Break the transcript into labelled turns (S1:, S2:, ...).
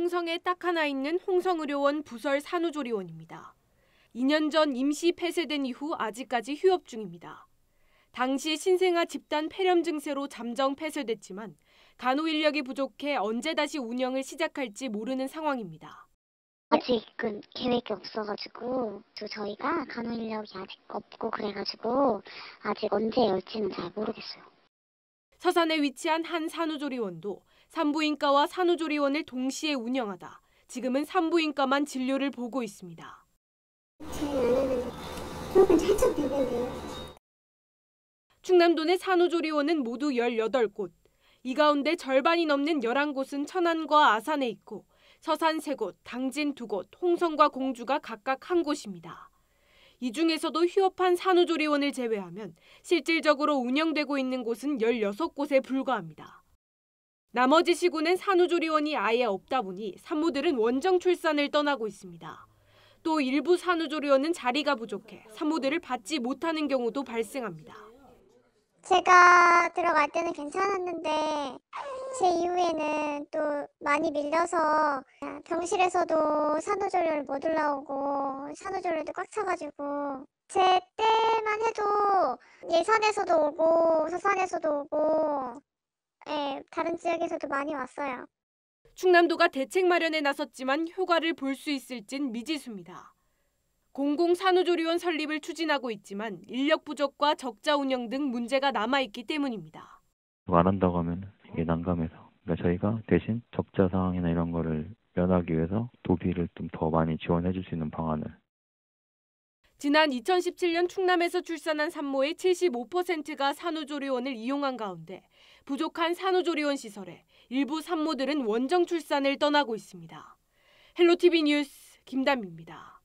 S1: 홍성에 딱 하나 있는 홍성의료원 부설 산후조리원입니다. 2년 전 임시 폐쇄된 이후 아직까지 휴업 중입니다. 당시 신생아 집단 폐렴 증세로 잠정 폐쇄됐지만 간호 인력이 부족해 언제 다시 운영을 시작할지 모르는 상황입니다.
S2: 아직은 계획이 없어가지고 또 저희가 간호 인력이 아직 없고 그래가지고 아직 언제 열지는 잘 모르겠어요.
S1: 서산에 위치한 한 산후조리원도 산부인과와 산후조리원을 동시에 운영하다 지금은 산부인과만 진료를 보고 있습니다.
S3: 제 아내는 조금 살짝 되는데요.
S1: 충남도 내 산후조리원은 모두 18곳. 이 가운데 절반이 넘는 11곳은 천안과 아산에 있고 서산 3곳, 당진 2곳, 홍성과 공주가 각각 한 곳입니다. 이 중에서도 휴업한 산후조리원을 제외하면 실질적으로 운영되고 있는 곳은 16곳에 불과합니다. 나머지 시군엔 산후조리원이 아예 없다 보니 산모들은 원정 출산을 떠나고 있습니다. 또 일부 산후조리원은 자리가 부족해 산모들을 받지 못하는 경우도 발생합니다.
S3: 제가 들어갈 때는 괜찮았는데 제 이후에는 또 많이 밀려서 병실에서도 산후조리원 못 올라오고 산후조리원도 꽉 차가지고 제 때만 해도 예산에서도 오고 서산에서도 오고 예, 다른 지역에서도 많이 왔어요.
S1: 충남도가 대책 마련에 나섰지만 효과를 볼 수 있을진 미지수입니다. 공공산후조리원 설립을 추진하고 있지만 인력 부족과 적자 운영 등 문제가 남아있기 때문입니다.
S4: 안 한다고 하면 이게 난감해서 그러니까 저희가 대신 적자 상황이나 이런 거를 면하기 위해서 도비를 좀 더 많이 지원해 줄 수 있는 방안을
S1: 지난 2017년 충남에서 출산한 산모의 75%가 산후조리원을 이용한 가운데 부족한 산후조리원 시설에 일부 산모들은 원정 출산을 떠나고 있습니다. 헬로티비 뉴스 김담입니다.